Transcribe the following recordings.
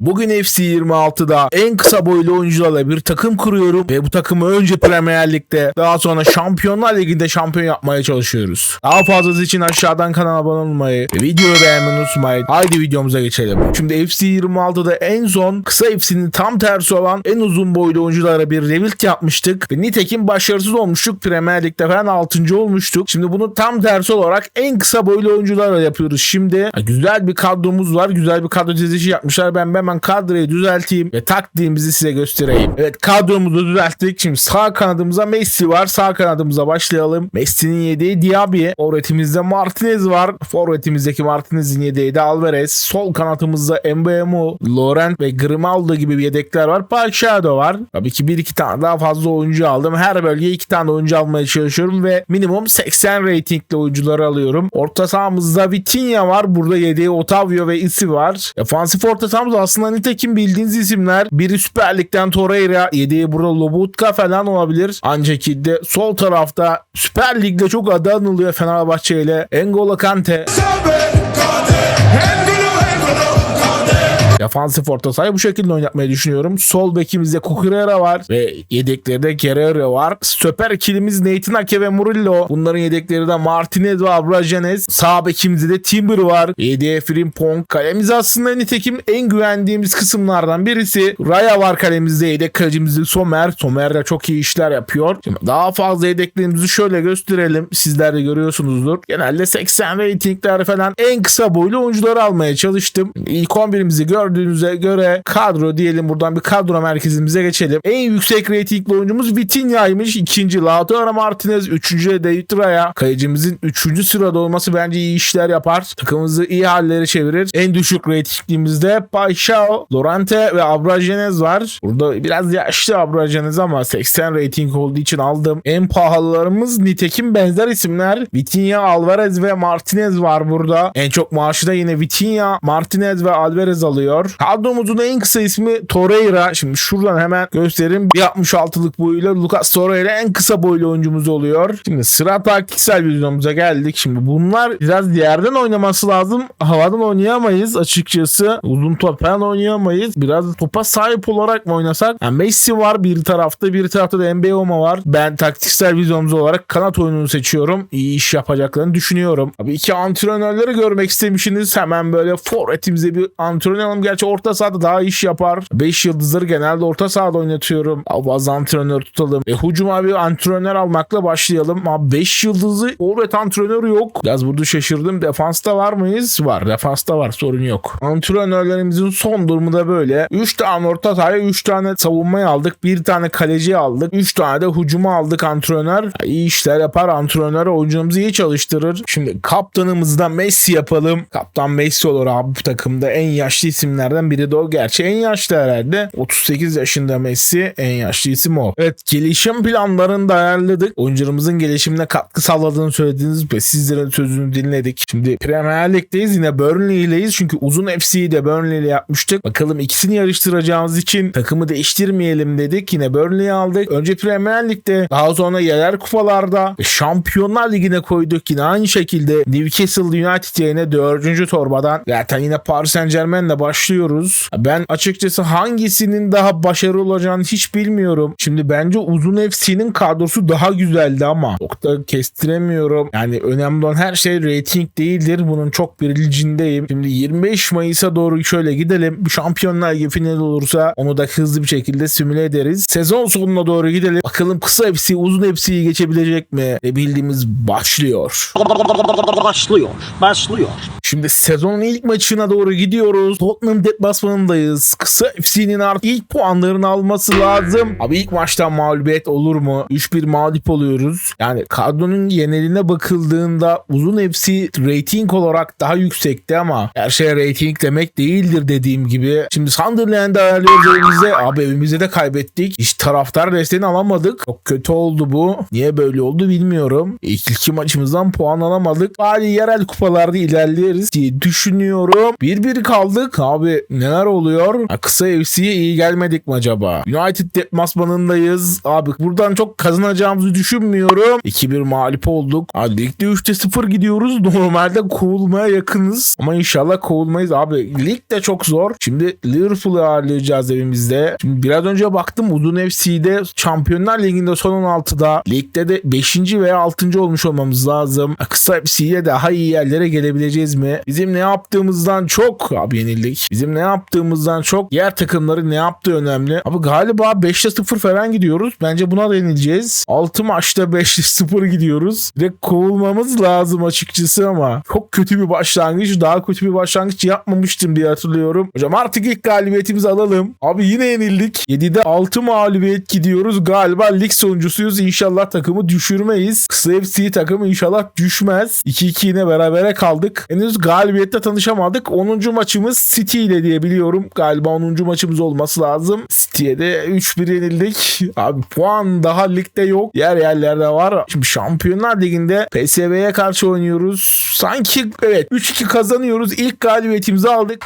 Bugün FC 26'da en kısa boylu oyuncularla bir takım kuruyorum ve bu takımı önce Premier Lig'de daha sonra Şampiyonlar Ligi'nde şampiyon yapmaya çalışıyoruz. Daha fazlası için aşağıdan kanala abone olmayı ve videoyu beğenmeyi unutmayın. Haydi videomuza geçelim. Şimdi FC 26'da en son kısa FC'nin tam tersi olan en uzun boylu oyunculara bir rebuild yapmıştık ve nitekim başarısız olmuştuk. Premier Lig'de falan 6. olmuştuk. Şimdi bunu tam tersi olarak en kısa boylu oyuncularla yapıyoruz. Şimdi güzel bir kadromuz var. Güzel bir kadro dizilişi yapmışlar. Ben hemen kadroyu düzelteyim ve taktiğimizi size göstereyim. Evet kadromuzu düzelttik. Şimdi sağ kanadımıza Messi var. Sağ kanadımıza başlayalım. Messi'nin yedeği Diaby. Forvetimizde Martinez var. Forvetimizdeki Martinez'in yedeği de Alvarez. Sol kanatımızda Mbemo, Laurent ve Grimaldo gibi bir yedekler var. Pacquiao var. Tabii ki bir iki tane daha fazla oyuncu aldım. Her bölgeye iki tane oyuncu almaya çalışıyorum ve minimum 80 ratingli oyuncuları alıyorum. Orta sahamızda Vitinha var. Burada yedeği Otavio ve Isi var. Defansif orta sahamız aslında nitekim bildiğiniz isimler. Biri Süper Lig'den Torreira, yedeği burada Lobotka falan olabilir. Ancak de sol tarafta Süper Lig'de çok adı anılıyor Fenerbahçe ile. N'Golo Kante. Defansif orta sahayı bu şekilde oynatmayı düşünüyorum. Sol bekimizde Kukurera var ve yedeklerde Guerrero var. Stoper ikilimiz Nathan Ake ve Murillo. Bunların yedekleri de Martinez ve Abrajanes. Sağ bekimizde de Timber var. Yedeğe Frimpong. Kalemiz aslında nitekim en güvendiğimiz kısımlardan birisi. Raya var kalemizde. Yedek kalecimizde Somer. Somer de çok iyi işler yapıyor. Şimdi daha fazla yedeklerimizi şöyle gösterelim. Sizler de görüyorsunuzdur. Genelde 80 ratingler falan en kısa boylu oyuncuları almaya çalıştım. İlk 11'imizi gördüğünüze göre kadro diyelim buradan bir kadro merkezimize geçelim. En yüksek ratingli oyuncumuz Vitinha'ymış. İkinci Lautaro Martinez. Üçüncü David Raya. Kayıcımızın üçüncü sırada olması bence iyi işler yapar. Takımımızı iyi hallere çevirir. En düşük ratinglimizde Paixao, Lorente ve Abrajanez var. Burada biraz yaşlı Abrajanez ama 80 rating olduğu için aldım. En pahalılarımız nitekim benzer isimler. Vitinha, Alvarez ve Martinez var burada. En çok maaşı da yine Vitinha, Martinez ve Alvarez alıyor. Kadromuzun en kısa ismi Torreira. Şimdi şuradan hemen göstereyim. 1.66'lık boyuyla Lucas Torreira en kısa boylu oyuncumuz oluyor. Şimdi sıra taktiksel videomuza geldik. Şimdi bunlar biraz yerden oynaması lazım. Havadan oynayamayız açıkçası. Uzun top falan oynayamayız. Biraz topa sahip olarak mı oynasak? Yani Messi var bir tarafta bir tarafta da Mbeumo var. Ben taktiksel videomuz olarak kanat oyununu seçiyorum. İyi iş yapacaklarını düşünüyorum. Abi iki antrenörleri görmek istemişsiniz. Hemen böyle forvetimize bir antrenör alalım. Gerçi orta sahada daha iş yapar. 5 yıldızları genelde orta sahada oynatıyorum. Bazı antrenör tutalım. E, hücuma bir antrenör almakla başlayalım. Abi 5 yıldızı forvet antrenörü yok. Biraz burada şaşırdım. Defansta var mıyız? Var. Defansta var. Sorun yok. Antrenörlerimizin son durumu da böyle. 3 tane orta sahaya 3 tane savunmayı aldık. 1 tane kaleci aldık. 3 tane de hücuma aldık antrenör. İyi işler yapar. Antrenör oyuncumuzu iyi çalıştırır. Şimdi kaptanımızda Messi yapalım. Kaptan Messi olur abi bu takımda. En yaşlı isimlerden biri de o. Gerçi en yaşlı herhalde. 38 yaşında Messi. En yaşlı isim o. Evet gelişim planlarını da ayarladık. Oyuncularımızın gelişimine katkı sağladığını söylediğiniz ve sizlerin sözünü dinledik. Şimdi Premier Lig'deyiz. Yine Burnley ileyiz. Çünkü uzun FC'yi de Burnley ile yapmıştık. Bakalım ikisini yarıştıracağımız için takımı değiştirmeyelim dedik. Yine Burnley'i aldık. Önce Premier Lig'de daha sonra yerel kupalarda Şampiyonlar Ligi'ne koyduk. Yine aynı şekilde Newcastle United yerine 4. torbadan zaten yine Paris Saint Germain'le başlıyoruz. Ben açıkçası hangisinin daha başarılı olacağını hiç bilmiyorum. Şimdi bence uzun FC'nin kadrosu daha güzeldi ama çok da kestiremiyorum. Yani önemli olan her şey rating değildir. Bunun çok bilincindeyim. Şimdi 25 Mayıs'a doğru şöyle gidelim. Şampiyonlar Ligi finali olursa onu da hızlı bir şekilde simüle ederiz. Sezon sonuna doğru gidelim. Bakalım kısa FC uzun FC'yi geçebilecek mi? E bildiğimiz başlıyor. Başlıyor. Başlıyor. Şimdi sezonun ilk maçına doğru gidiyoruz. Tottenham deplasmanındayız. Kısa FC'nin artık ilk puanlarını alması lazım. Abi ilk maçtan mağlubiyet olur mu? 3-1 mağlup oluyoruz. Yani kadronun geneline bakıldığında uzun FC rating olarak daha yüksekti ama her şey rating demek değildir dediğim gibi. Şimdi Sunderland'ı ayarlıyoruz elimizde. Abi evimizde de kaybettik. Hiç taraftar desteğini alamadık. Çok kötü oldu bu. Niye böyle oldu bilmiyorum. İlk iki maçımızdan puan alamadık. Bari yerel kupalarda geçebiliriz diye düşünüyorum. 1-1 kaldık. Abi neler oluyor? Ha, kısa FC'ye iyi gelmedik mi acaba? United deplasmanındayız. Abi buradan çok kazanacağımızı düşünmüyorum. 2-1 mağlup olduk. Ha, ligde 3'te 0 gidiyoruz. Normalde kovulmaya yakınız. Ama inşallah kovulmayız. Abi lig de çok zor. Şimdi Liverpool'u ağırlayacağız evimizde. Şimdi biraz önce baktım Uzun FC'de Şampiyonlar Ligi'nde son 16'da ligde de 5. veya 6. olmuş olmamız lazım. Kısa FC'ye daha iyi yerlere gelebileceğiz mi? Bizim ne yaptığımızdan çok abi yenildik. Bizim ne yaptığımızdan çok diğer takımların ne yaptığı önemli. Abi galiba 5'te 0 falan gidiyoruz. Bence buna da yenileceğiz. 6 maçta 5'te 0 gidiyoruz. Direkt kovulmamız lazım açıkçası ama çok kötü bir başlangıç. Daha kötü bir başlangıç yapmamıştım diye hatırlıyorum. Hocam artık ilk galibiyetimizi alalım. Abi yine yenildik. 7'de 6 mağlubiyet gidiyoruz. Galiba lig sonuncusuyuz. İnşallah takımı düşürmeyiz. Kısa FC takımı inşallah düşmez. 2-2 yine berabere kaldık. Henüz galibiyette tanışamadık. 10. maçımız City ile diye biliyorum. Galiba 10. maçımız olması lazım. City'ye de 3-1 yenildik. Abi puan daha ligde yok. Yer yerlerde var. Şimdi Şampiyonlar Ligi'nde PSV'ye karşı oynuyoruz. Sanki evet 3-2 kazanıyoruz. İlk galibiyetimizi aldık.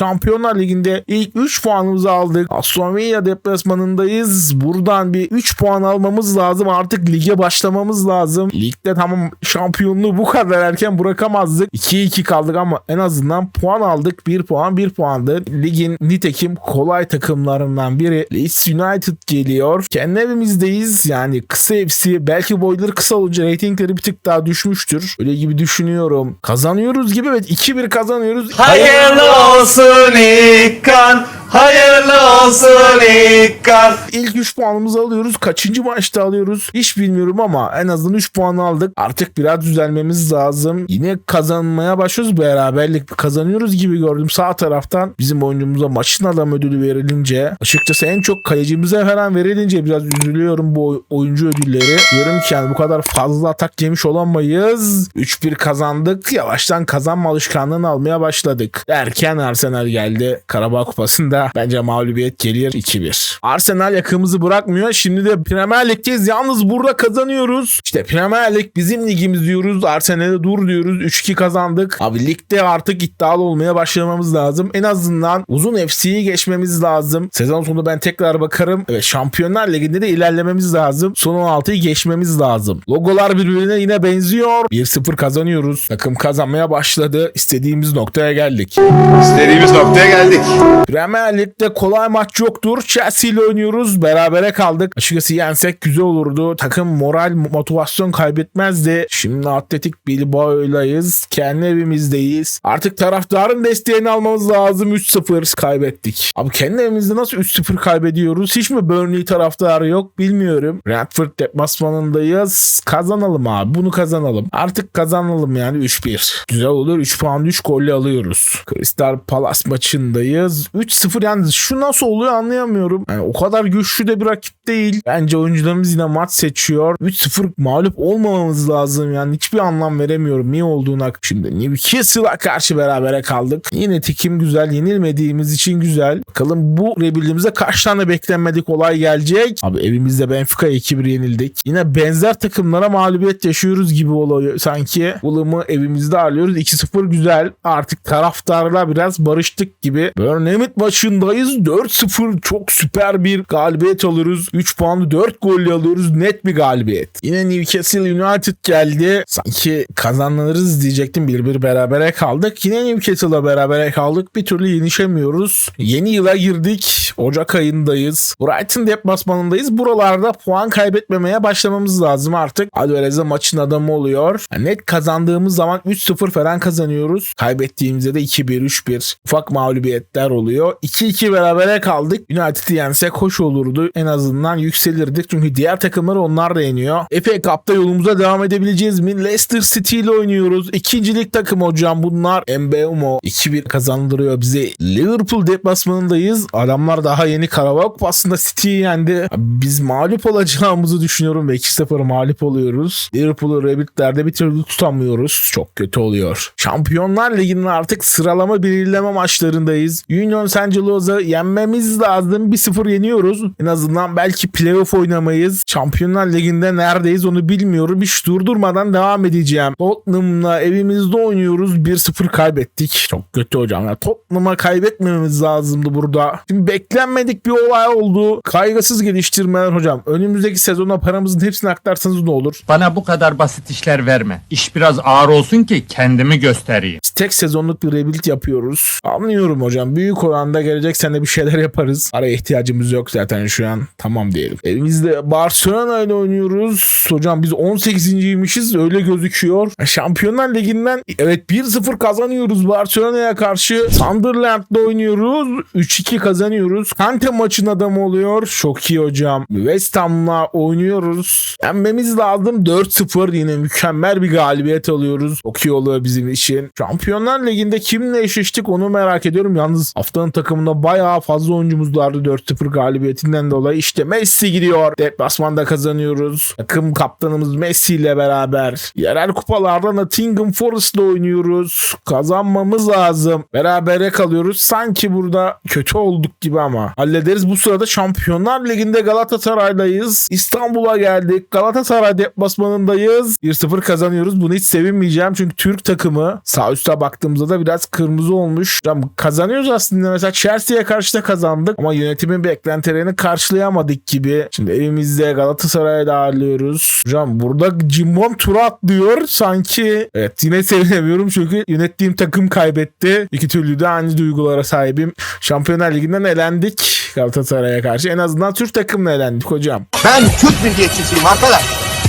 Şampiyonlar Ligi'nde ilk 3 puanımızı aldık. Aston Villa deplasmanındayız. Buradan bir 3 puan almamız lazım. Artık lige başlamamız lazım. Ligde tamam şampiyonluğu bu kadar erken bırakamazdık. 2-2 kaldık ama en azından puan aldık. 1 puan 1 puandı. Ligin nitekim kolay takımlarından biri. Leeds United geliyor. Kendi evimizdeyiz. Yani kısa FC belki boyları kısa olunca reytingleri bir tık daha düşmüştür. Öyle gibi düşünüyorum. Kazanıyoruz gibi evet 2-1 kazanıyoruz. Hayırlı olsun İlkan. Hayırlı olsun İlkan. İlk 3 puanımızı alıyoruz. Kaçıncı maçta alıyoruz? Hiç bilmiyorum ama en azından 3 puan aldık. Artık biraz düzelmemiz lazım. Yine kazanmaya başlıyoruz. Beraberlik kazanıyoruz gibi gördüm sağ taraftan. Bizim oyuncumuza maçın adam ödülü verilince açıkçası en çok kalecimize falan verilince biraz üzülüyorum bu oy- oyuncu ödülleri. Diyorum ki yani bu kadar fazla atak yemiş olamayız. 3-1 kazandık. Yavaştan kazanma alışkanlığını almaya başladık. Derken Arsenal geldi. Karabağ Kupası'nda bence mağlubiyet gelir 2-1. Arsenal yakımızı bırakmıyor. Şimdi de Premier Lig'deyiz. Yalnız burada kazanıyoruz. İşte Premier Lig bizim ligimiz diyoruz. Arsenal'e dur diyoruz. 3-2 kazandık. Abi ligde artık iddialı olmaya başlamamız lazım. En azından uzun FC'yi geçmemiz lazım. Sezon sonu ben tekrar bakarım. Evet Şampiyonlar Ligi'nde de ilerlememiz lazım. Son 16'yı geçmemiz lazım. Logolar birbirine yine benziyor. 1-0 kazanıyoruz. Takım kazanmaya başladı. İstediğimiz noktaya geldik. İstediğimiz noktaya geldik. Premier Lig'de kolay maç yoktur. Chelsea ile oynuyoruz. Berabere kaldık. Açıkçası yensek güzel olurdu. Takım moral, motivasyon kaybetmezdi. Şimdi Atletik Bilbao'ylayız. Kendi evimizdeyiz. Artık taraftarın desteğini almamız lazım. 3-0 kaybettik. Abi kendi evimizde nasıl 3-0 kaybediyoruz? Hiç mi Burnley taraftarı yok bilmiyorum. Brentford deplasmanındayız. Kazanalım abi. Bunu kazanalım. Artık kazanalım yani 3-1. Güzel olur. 3 puan 3 golle alıyoruz. Crystal Palace maçındayız. 3-0 yani şu nasıl oluyor anlayamıyorum. Yani o kadar güçlü de bir rakip değil. Bence oyuncularımız yine maç seçiyor. 3-0 mağlup olmamamız lazım yani. Hiçbir anlam veremiyorum niye olduğuna. Şimdi Newcastle'a karşı berabere kaldık. Yine tikim güzel. Yenilmediğimiz için güzel. Bakalım bu rebuild'imize kaç tane beklenmedik olay gelecek. Abi evimizde Benfica 2-1 yenildik. Yine benzer takımlara mağlubiyet yaşıyoruz gibi oluyor sanki. Fulham'ı evimizde ağırlıyoruz. 2-0 güzel. Artık taraftarla biraz barıştık gibi. Burnham maçındayız. 4-0 çok süper bir galibiyet alıyoruz. 3 puanlı 4 golle alıyoruz. Net bir galibiyet. Yine Newcastle United geldi. Sanki kazanırız diyecektim. Bir bir berabere kaldık. Yine Newcastle'la berabere kaldık. Bir türlü yenişemiyoruz. Yeni yıla girdik. Ocak ayındayız. Brighton deplasmanındayız. Buralarda puan kaybetmemeye başlamamız lazım artık. Alvarez'e maçın adamı oluyor. Net kazandığımız zaman 3-0 falan kazanıyoruz. Kaybettiğimizde de 2-1, 3-1 ufak mağlubiyetler oluyor. 2-2 berabere kaldık. United'ı yensek hoş olurdu. En azından yükselirdik. Çünkü diğer takımları onlar da yeniyor. FA Cup'ta yolumuza devam edebileceğiz mi? Leicester City ile oynuyoruz. İkincilik takım hocam bunlar. Mbeumo 2-1 kazandırıyor bize. Liverpool deplasmanındayız. Adamlar daha yeni Karabağ Kupası'nda City'yi yendi. Biz mağlup olacağımızı düşünüyorum ve 2-0 mağlup oluyoruz. Liverpool'u Rabbit'lerde bir türlü tutamıyoruz. Çok kötü oluyor. Şampiyonlar Ligi'nin artık sıralama belirleme maçlarındayız. Union Saint Angelos'u yenmemiz lazım. 1-0 yeniyoruz. En azından belki playoff oynamayız. Şampiyonlar Ligi'nde neredeyiz onu bilmiyorum. Hiç durdurmadan devam edeceğim. Tottenham'la evimizde oynuyoruz. 1-0 kaybettik. Çok kötü hocam. Ya Tottenham'a kaybetmememiz lazımdı burada. Şimdi beklenmedik bir olay oldu. Kaygısız geliştirmeler hocam. Önümüzdeki sezona paramızın hepsini aktarsanız ne olur? Bana bu kadar basit işler verme. İş biraz ağır olsun ki kendimi göstereyim. Tek sezonluk bir rebuild yapıyoruz. Anlıyorum hocam. Büyük oranda gelecek sene bir şeyler yaparız. Araya ihtiyacımız yok zaten şu an. Tamam diyelim. Evimizde Barcelona ile oynuyoruz. Hocam biz 18.ymişiz öyle gözüküyor. Şampiyonlar Ligi'nden evet 1-0 kazanıyoruz Barcelona'ya karşı. Sunderland'da oynuyoruz. 3-2 kazanıyoruz. Kante maçın adamı oluyor. Çok iyi hocam. West Ham'la oynuyoruz. Yenmemiz lazım. 4-0 yine mükemmel bir galibiyet alıyoruz. Çok iyi oluyor bizim için. Şampiyonlar Ligi'nde kimle eşleştik onu merak ediyorum. Yalnız haftanın takımında bayağı fazla oyuncumuz vardı 4-0 galibiyetinden dolayı. İşte Messi gidiyor. Deplasmanda kazanıyoruz. Takım kaptanımız Messi ile beraber. Yerel kupalarda Nottingham Forest'la oynuyoruz. Kazanmamız lazım. Berabere kalıyoruz. Sanki burada kötü olduk gibi ama. Hallederiz. Bu sırada Şampiyonlar Ligi'nde Galatasaray'dayız. İstanbul'a geldik. Galatasaray deplasmanındayız. 1-0 kazanıyoruz. Bunu hiç sevinmeyeceğim. Çünkü Türk takımı sağ üstte baktığımızda da biraz kırmızı olmuş. Hocam kazanıyoruz aslında. Mesela Chelsea'ye karşı da kazandık. Ama yönetimin beklentilerini karşılayamadık gibi. Şimdi evimizde Galatasaray'ı da ağırlıyoruz. Hocam burada Cimbom tura atlıyor. Sanki evet yine sevinemiyorum çünkü yönettiğim takım kaybetti. İki türlü de aynı duygulara sahibim. Şampiyonlar Ligi'nden elendik Galatasaray'a karşı. En azından Türk takımla elendik hocam. Ben Türk milliyetçisiyim arkadaş.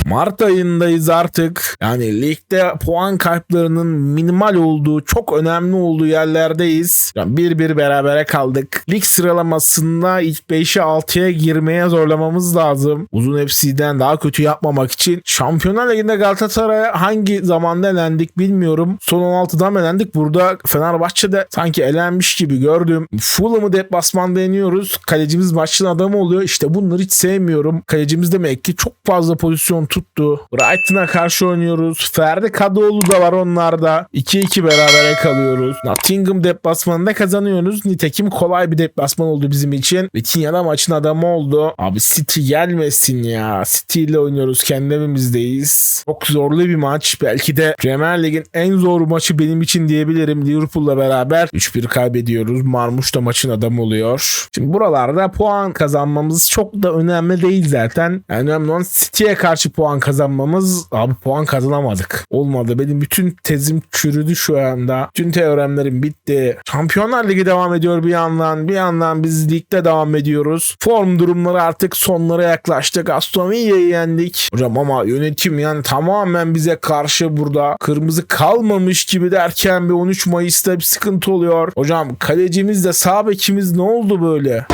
Mart ayındayız artık. Yani ligde puan kayıplarının minimal olduğu, çok önemli olduğu yerlerdeyiz. Yani bir bir berabere kaldık. Lig sıralamasında ilk 5'e 6'ya girmeye zorlamamız lazım. Uzun FC'den daha kötü yapmamak için. Şampiyonlar Ligi'nde Galatasaray'a hangi zamanda elendik bilmiyorum. Son 16'dan elendik. Burada Fenerbahçe'de sanki elenmiş gibi gördüm. Fulham'ı deplasmanda yeniyoruz. Kalecimiz maçın adamı oluyor. İşte bunları hiç sevmiyorum. Kalecimiz demek ki çok fazla pozisyon tuttu. Brighton'a karşı oynuyoruz. Ferdi Kadıoğlu da var onlarda. 2-2 berabere kalıyoruz. Nottingham deplasmanında kazanıyoruz. Nitekim kolay bir deplasman oldu bizim için. Vitinha maçın adamı oldu. Abi City gelmesin ya. City ile oynuyoruz. Kendi evimizdeyiz. Çok zorlu bir maç. Belki de Premier Lig'in en zor maçı benim için diyebilirim. Liverpool'la beraber 3-1 kaybediyoruz. Marmuş da maçın adamı oluyor. Şimdi buralarda puan kazanmamız çok da önemli değil zaten. Yani önemli olan City'ye karşı puan kazanmamız. Abi puan kazanamadık. Olmadı. Benim bütün tezim çürüdü şu anda. Bütün teoremlerim bitti. Şampiyonlar Ligi devam ediyor bir yandan. Bir yandan biz ligde devam ediyoruz. Form durumları artık sonlara yaklaştık. Aston Villa'yı yendik. Hocam ama yönetim yani tamamen bize karşı burada. Kırmızı kalmamış gibi derken bir 13 Mayıs'ta bir sıkıntı oluyor. Hocam kalecimiz de sağ bekimiz ne oldu böyle?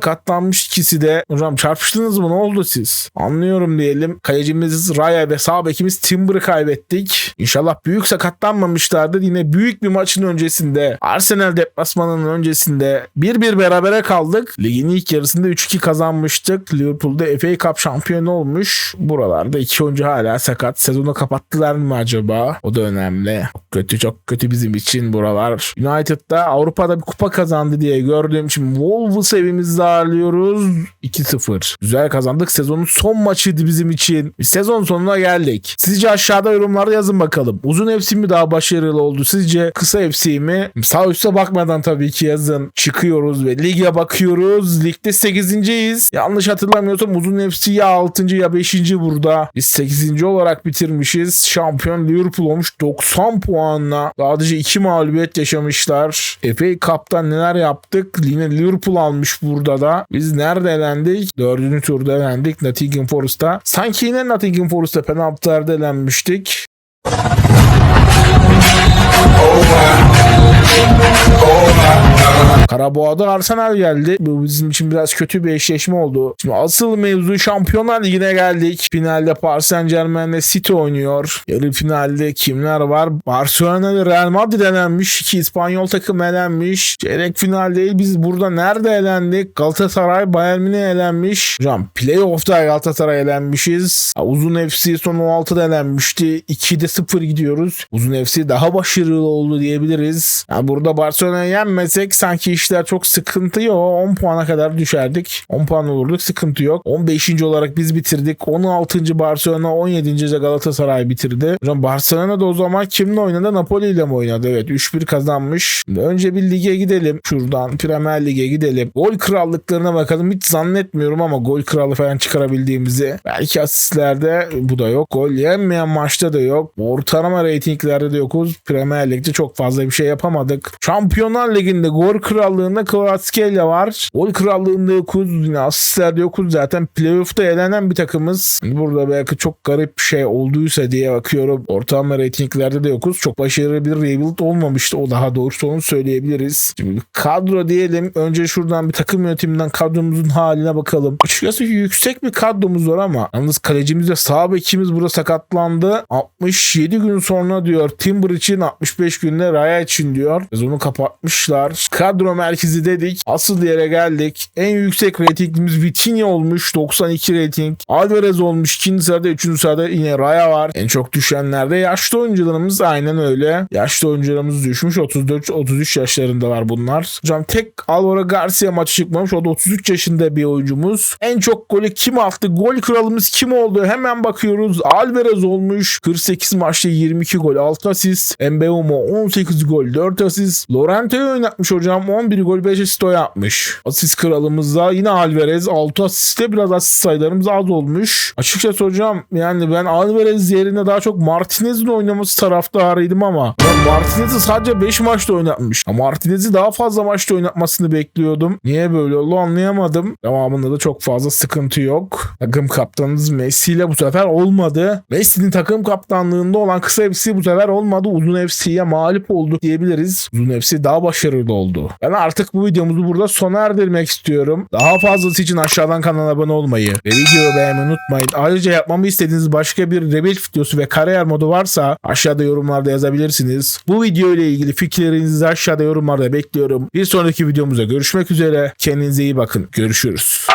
Katlanmış ikisi de. Hocam çarpıştınız mı? Ne oldu siz? Anlıyorum diyelim. Kalecimiz Raya ve sağ bekimiz Timber'ı kaybettik. İnşallah büyük sakatlanmamışlardır. Yine büyük bir maçın öncesinde Arsenal deplasmanının öncesinde 1-1 berabere kaldık. Ligin ilk yarısında 3-2 kazanmıştık. Liverpool'da FA Cup şampiyonu olmuş. Buralarda iki oyuncu hala sakat. Sezonu kapattılar mı acaba? O da önemli. Çok kötü çok kötü bizim için buralar. United'da Avrupa'da bir kupa kazandı diye gördüğüm için Wolves evimizde ağırlıyoruz. 2-0. Güzel kazandık. Sezonun son maçıydı bizim için. Sezon sonuna geldik. Sizce aşağıda yorumlarda yazın bakalım. Uzun FC mi daha başarılı oldu? Sizce kısa FC mi? Sağ üstte bakmadan tabii ki yazın. Çıkıyoruz ve lige bakıyoruz. Ligde 8.yiz. Yanlış hatırlamıyorsam uzun FC ya 6. ya 5. burada. Biz 8. olarak bitirmişiz. Şampiyon Liverpool olmuş 90 puanla. Sadece 2 mağlubiyet yaşamışlar. FA Cup'tan neler yaptık? Yine Liverpool almış burada da. Biz nerede elendik? Dördüncü turda elendik Nottingham Forest'ta. Sanki yine Nottingham Forest'ta penaltılarda elenmiştik. Karaboğa'da Arsenal geldi. Bu bizim için biraz kötü bir eşleşme oldu. Şimdi asıl mevzu Şampiyonlar Ligi'ne geldik. Finalde Paris Saint Germain'le City oynuyor. Yarı finalde kimler var? Barcelona'da Real Madrid elenmiş. İki İspanyol takım elenmiş. Çeyrek finalde biz burada nerede elendik? Galatasaray Bayern Münih elenmiş. Hocam playoff'ta Galatasaray elenmişiz. Uzun FC son 16'da elenmişti. 2'de 0 gidiyoruz. Uzun FC daha başarılı oldu diyebiliriz. Yani burada Barcelona'yı yenmesek sanki işler çok sıkıntı yok. 10 puana kadar düşerdik. 10 puan olurduk sıkıntı yok. 15. olarak biz bitirdik. 16. Barcelona 17. de Galatasaray bitirdi. Hocam Barcelona da o zaman kimle oynadı? Napoli ile mi oynadı? Evet 3-1 kazanmış. Önce bir lige gidelim. Şuradan Premier Lig'e gidelim. Gol krallıklarına bakalım. Hiç zannetmiyorum ama gol kralı falan çıkarabildiğimizi. Belki asistlerde bu da yok. Gol yenmeyen maçta da yok. Ortalama reytinglerde de yokuz. Premier Lig'de çok fazla bir şey yapamadık. Şampiyonlar Ligi'nde gol krallığında Kvaratskhelia var. Gol krallığında yokuz. Yine asistlerde yokuz. Zaten playoff'ta elenen bir takımız. Burada belki çok garip bir şey olduysa diye bakıyorum. Ortalama reytinglerde de yokuz. Çok başarılı bir rebuild olmamıştı. O daha doğrusu onu söyleyebiliriz. Şimdi kadro diyelim. Önce şuradan bir takım yönetiminden kadromuzun haline bakalım. Açıkçası yüksek bir kadromuz var ama yalnız kalecimiz ve sağ bekimiz burada sakatlandı. 67 gün sonra diyor Timber için 65 günde Raya için diyor. Sezonu kapatmışlar. Kadro merkezi dedik. Asıl yere geldik. En yüksek reytingimiz Vitinha olmuş. 92 reyting. Alvarez olmuş. ikinci sırada, üçüncü sırada yine Raya var. En çok düşenlerde yaşlı oyuncularımız aynen öyle. Yaşlı oyuncularımız düşmüş. 34-33 yaşlarında var bunlar. Hocam tek Alvaro Garcia maçı çıkmamış. O da 33 yaşında bir oyuncumuz. En çok golü kim attı? Gol kralımız kim oldu? Hemen bakıyoruz. Alvarez olmuş. 48 maçta 22 gol 6 asist. Mbeumo 18 gol 4 asist. Lorento'yu oynatmış hocam. 11 gol 5 asist yapmış. Asist kralımızda yine Alvarez 6 asiste biraz asist sayılarımız az olmuş. Açıkçası hocam yani ben Alvarez yerine daha çok Martinez'in oynaması taraftarıydım ama ben Martinez'i sadece 5 maçta oynatmış. Martinez'i daha fazla maçta oynatmasını bekliyordum. Niye böyle oldu anlayamadım. Devamında da çok fazla sıkıntı yok. Takım kaptanımız Messi ile bu sefer olmadı. Messi'nin takım kaptanlığında olan kısa FC bu sefer olmadı. Uzun FC'ye mağlup olduk diyebiliriz. Uzun FC daha başarılı oldu. Ben artık bu videomuzu burada sona erdirmek istiyorum. Daha fazlası için aşağıdan kanala abone olmayı ve videoyu beğenmeyi unutmayın. Ayrıca yapmamı istediğiniz başka bir rebuild videosu ve kariyer modu varsa aşağıda yorumlarda yazabilirsiniz. Bu video ile ilgili fikirlerinizi aşağıda yorumlarda bekliyorum. Bir sonraki videomuzda görüşmek üzere. Kendinize iyi bakın. Görüşürüz.